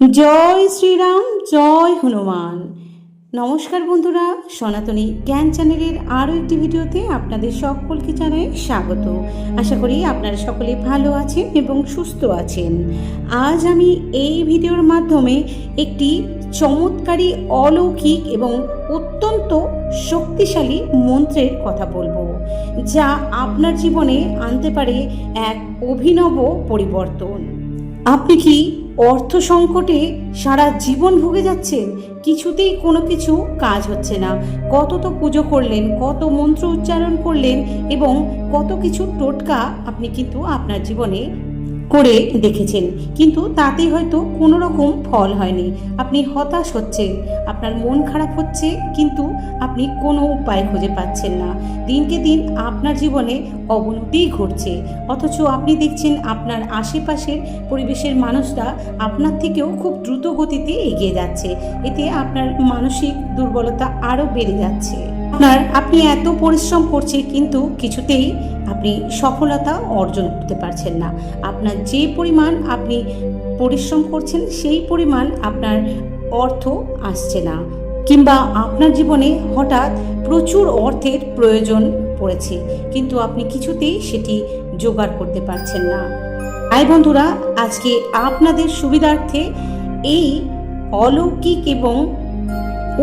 জয় শ্রীরাম, জয় হনুমান। নমস্কার বন্ধুরা, সনাতনী জ্ঞান চ্যানেলের আরও একটি ভিডিওতে আপনাদের সকলকে জানাই স্বাগত। আশা করি আপনারা সকলে ভালো আছেন এবং সুস্থ আছেন। আজ আমি এই ভিডিওর মাধ্যমে একটি চমৎকারী, অলৌকিক এবং অত্যন্ত শক্তিশালী মন্ত্রের কথা বলব, যা আপনার জীবনে আনতে পারে এক অভিনব পরিবর্তন। আপনি কি অর্থ সংকটে সারা জীবন ভুগে যাচ্ছেন, কিছুতেই কোনো কিছু কাজ হচ্ছে না। কত তো পুজো করলেন, কত মন্ত্র উচ্চারণ করলেন এবং কত কিছু টোটকা আপনি কিন্তু আপনার জীবনে করে দেখেছেন। কিন্তু তাতে হয়তো কোনো রকম ফল হয়নি। আপনি হতাশ হচ্ছেন, আপনার মন খারাপ হচ্ছে, কিন্তু আপনি কোনো উপায় খুঁজে পাচ্ছেন না। দিনকে দিন আপনার জীবনে অবনতি ঘটছে। অথচ আপনি দেখছেন আপনার আশেপাশের পরিবেশের মানুষরা আপনার থেকেও খুব দ্রুত গতিতে এগিয়ে যাচ্ছে। এতে আপনার মানসিক দুর্বলতা আরও বেড়ে যাচ্ছে। আপনার, আপনি এত পরিশ্রম করছে কিন্তু কিছুতেই আপনি সফলতা অর্জন করতে পারছেন না। আপনার যে পরিমাণ আপনি পরিশ্রম করছেন, সেই পরিমাণ আপনার অর্থ আসছে না। কিংবা আপনার জীবনে হঠাৎ প্রচুর অর্থের প্রয়োজন পড়েছে, কিন্তু আপনি কিছুতেই সেটি জোগাড় করতে পারছেন না। তাই বন্ধুরা, আজকে আপনাদের সুবিধার্থে এই অলৌকিক এবং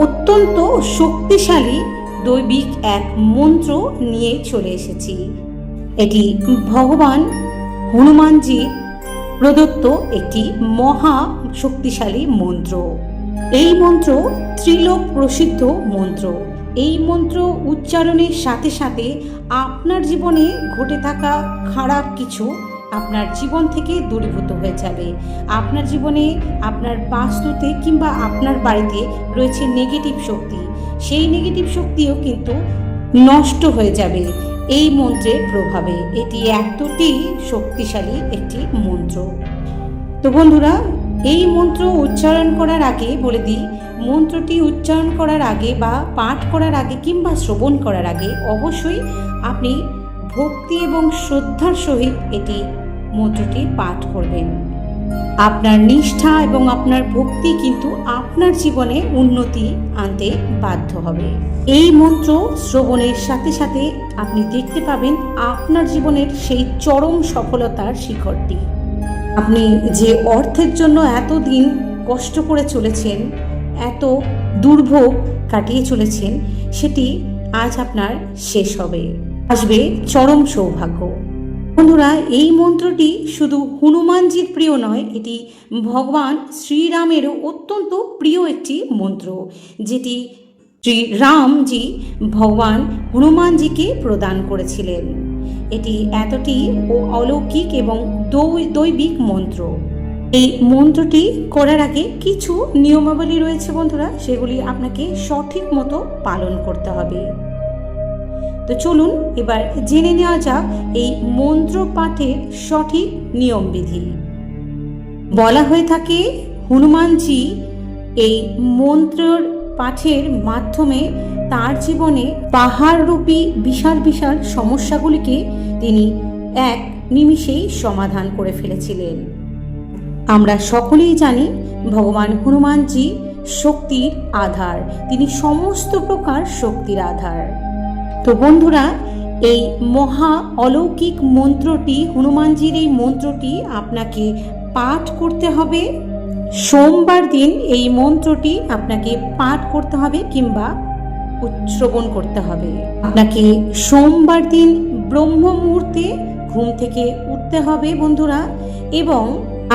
অত্যন্ত শক্তিশালী দৈবিক এক মন্ত্র নিয়ে চলে এসেছি। এটি ভগবান হনুমানজির প্রদত্ত একটি মহা শক্তিশালী মন্ত্র। এই মন্ত্র ত্রিলোক প্রসিদ্ধ মন্ত্র। এই মন্ত্র উচ্চারণের সাথে সাথে আপনার জীবনে ঘটে থাকা খারাপ কিছু আপনার জীবন থেকে দূরীভূত হয়ে যাবে। আপনার জীবনে আপনার বাস্তুতে কিংবা আপনার বাড়িতে রয়েছে নেগেটিভ শক্তি। সেই নেগেটিভ শক্তিও কিন্তু নষ্ট হয়ে যাবে। এই মন্ত্রের প্রভাবে এটি এতটি শক্তিশালী একটি মন্ত্র। তো বন্ধুরা, এই মন্ত্র উচ্চারণ করার আগে বলে দিই, মন্ত্রটি উচ্চারণ করার আগে বা পাঠ করার আগে কিংবা শ্রবণ করার আগে অবশ্যই আপনি ভক্তি এবং শ্রদ্ধার সহিত এটি মন্ত্রটি পাঠ করবেন। আপনার নিষ্ঠা এবং আপনার ভক্তি কিন্তু আপনার জীবনে উন্নতি আনতে বাধ্য হবে। এই মন্ত্র শ্রবণের সাথে সাথে আপনি দেখতে পাবেন আপনার জীবনের সেই চরম সফলতার শিখরটি। আপনি যে অর্থের জন্য এতদিন কষ্ট করে চলেছেন, এত দুর্ভোগ কাটিয়ে চলেছেন, সেটি আজ আপনার শেষ হবে। আসবে চরম সৌভাগ্য। বন্ধুরা, এই মন্ত্রটি শুধু হনুমানজির প্রিয় নয়, এটি ভগবান শ্রীরামেরও অত্যন্ত প্রিয় একটি মন্ত্র, যেটি শ্রী রামজি ভগবান হনুমানজিকে প্রদান করেছিলেন। এটি এতটি ও অলৌকিক এবং দৈবিক মন্ত্র। এই মন্ত্রটি করার আগে কিছু নিয়মাবলী রয়েছে বন্ধুরা, সেগুলি আপনাকে সঠিক মতো পালন করতে হবে। তো চলুন এবার জেনে নেওয়া যাক এই মন্ত্র পাঠের সঠিক নিয়মবিধি। বলা হয়ে থাকে, হনুমানজি এই মন্ত্রর পাঠের মাধ্যমে তার জীবনে পাহাড়রূপী বিশাল বিশাল সমস্যাগুলিকে তিনি এক নিমিষেই সমাধান করে ফেলেছিলেন। আমরা সকলেই জানি, ভগবান হনুমানজি শক্তির আধার। তিনি সমস্ত প্রকার শক্তির আধার। তো বন্ধুরা, এই মহা অলৌকিক মন্ত্রটি, হনুমানজির এই মন্ত্রটি আপনাকে পাঠ করতে হবে। সোমবার দিন এই মন্ত্রটি আপনাকে পাঠ করতে হবে কিংবা উচ্শ্রবণ করতে হবে। আপনাকে সোমবার দিন ব্রহ্ম মুহূর্তে ঘুম থেকে উঠতে হবে বন্ধুরা এবং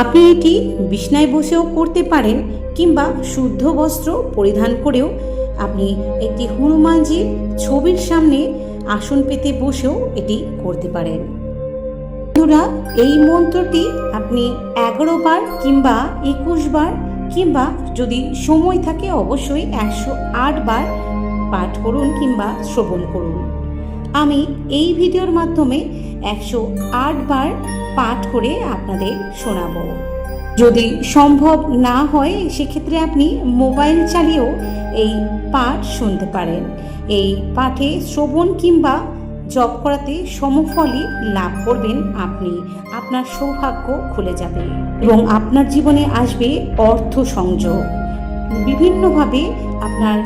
আপনি এটি বিছনায় বসেও করতে পারেন কিংবা শুদ্ধ বস্ত্র পরিধান করেও আপনি একটি হনুমানজির ছবির সামনে আসন পেতে বসেও এটি করতে পারেন। বন্ধুরা, এই মন্ত্রটি আপনি এগারো বার কিংবা একুশ বার কিংবা যদি সময় থাকে অবশ্যই একশো আট বার পাঠ করুন কিংবা শ্রবণ করুন। আমি এই ভিডিওর মাধ্যমে একশো আট বার পাঠ করে আপনাদের শোনাবো। যদি সম্ভব না হয়, সেক্ষেত্রে আপনি মোবাইল চালিয়েও এই পাঠ শুনতে পারেন। এই পাঠে শ্রবণ কিংবা জপ করাতে সমফলই লাভ করবেন আপনি। আপনার সৌভাগ্য খুলে যাবে এবং আপনার জীবনে আসবে অর্থ সংযোগ। বিভিন্নভাবে আপনার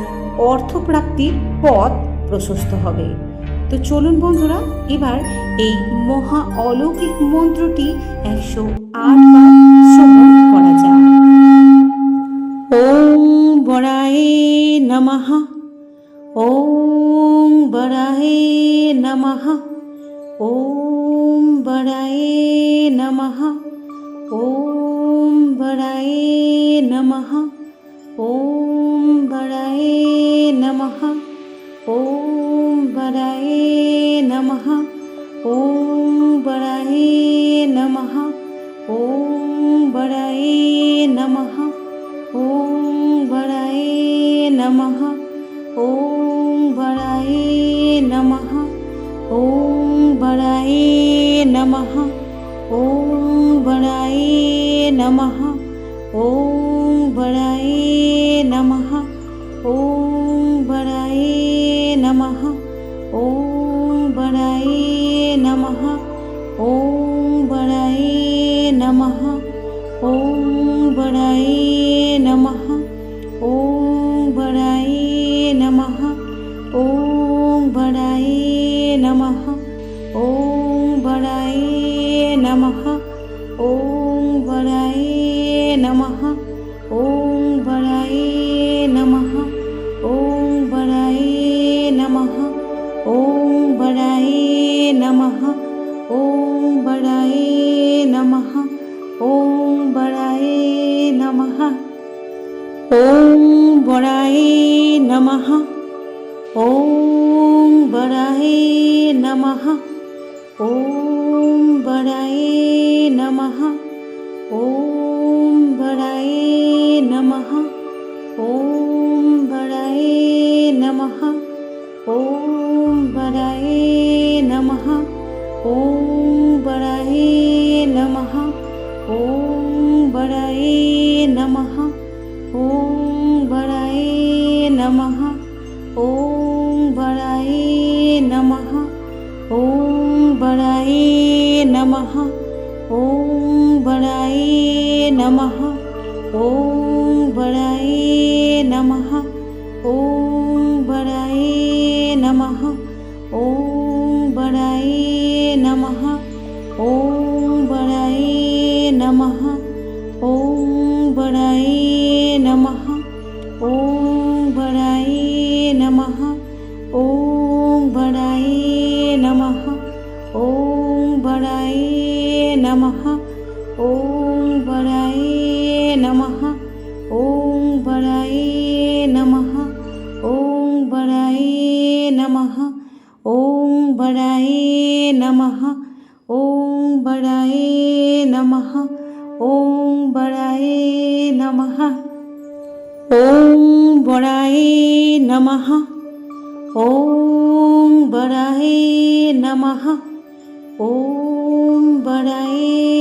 অর্থপ্রাপ্তির পথ প্রশস্ত হবে। তো চলুন বন্ধুরা, এবার এই মহা অলৌকিক মন্ত্রটি একশো আটবার শ্রবণ नमः। ॐ बडये नमः। ॐ बडये नमः। ॐ बडये नमः। ॐ बडये नमः। ॐ बडये नमः। ॐ बडये नमः। ॐ बडये नमः। ॐ बडये नमः। ॐ बडाये नमः। ॐ बडाये नमः। ॐ बडाये नमः। ॐ बडाये नमः। ॐ भडाये नमः। ॐ भडाये नमः। ॐ भडाये नमः। ॐ भडाये नमः। ॐ भडाये नमः। ॐ भडाये नमः। ॐ भडाये नमः। ॐ भडाये नमः। ॐ भडाये नमः। ॐ बडये नमः। ॐ बडये नमः। ॐ बडये नमः। ॐ बडये नमः। ॐ बडये नमः। ॐ नमः। ॐ वडाई नमः। ॐ वडाई नमः। ॐ बड़ाए नमः ॐ बड़ाए नमः ॐ बड़ाए नमः ॐ बड़ाए नमः ॐ बड़ाए नमः ॐ बड़ाए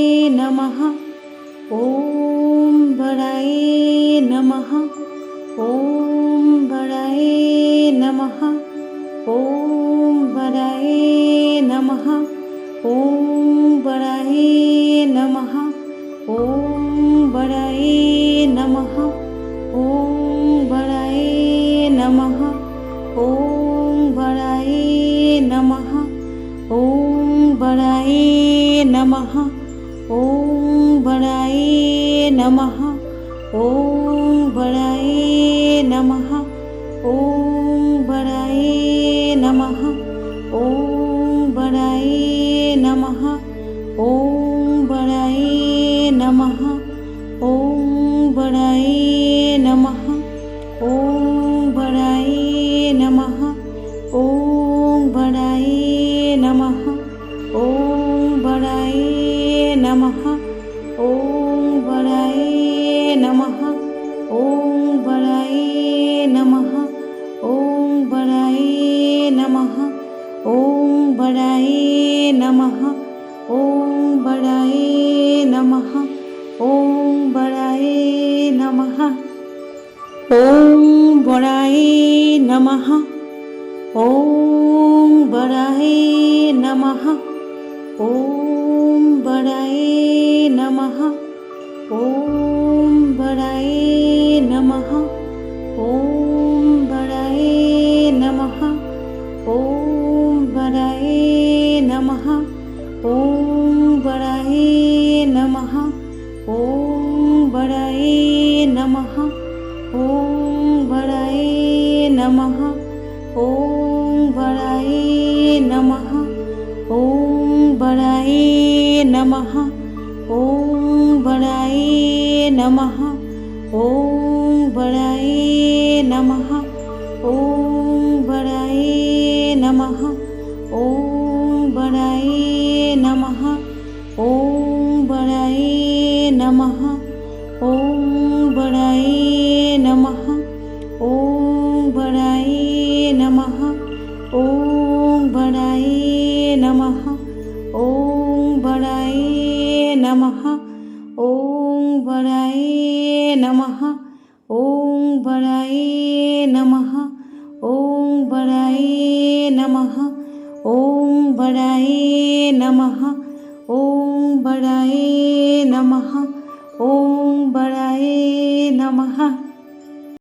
ॐ वडै नमः। ॐ वडै नमः। ॐ वडै नमः। ॐ वडै नमः। ॐ वडै नमः। ॐ वडाई नमः। ॐ वडाई नमः। ॐ नमः। ॐ बडये नमः। ॐ बडये नमः। ॐ बडये नमः। ॐ बडये नमः। ॐ बडये नमः। ॐ बडये नमः। ॐ बडये नमः। ॐ नमः। ॐ बडाये नमः। ॐ बडाये नमः। ॐ बडाये नमः। ॐ बडाये नमः। ॐ बडाये नमः। ॐ बडाये नमः। ॐ बडाये नमः। ॐ बडाये नमः। ॐ वराय नमः। ॐ वराय नमः। ॐ वराय नमः। ॐ वराय नमः। ॐ वराय नमः। ॐ वराय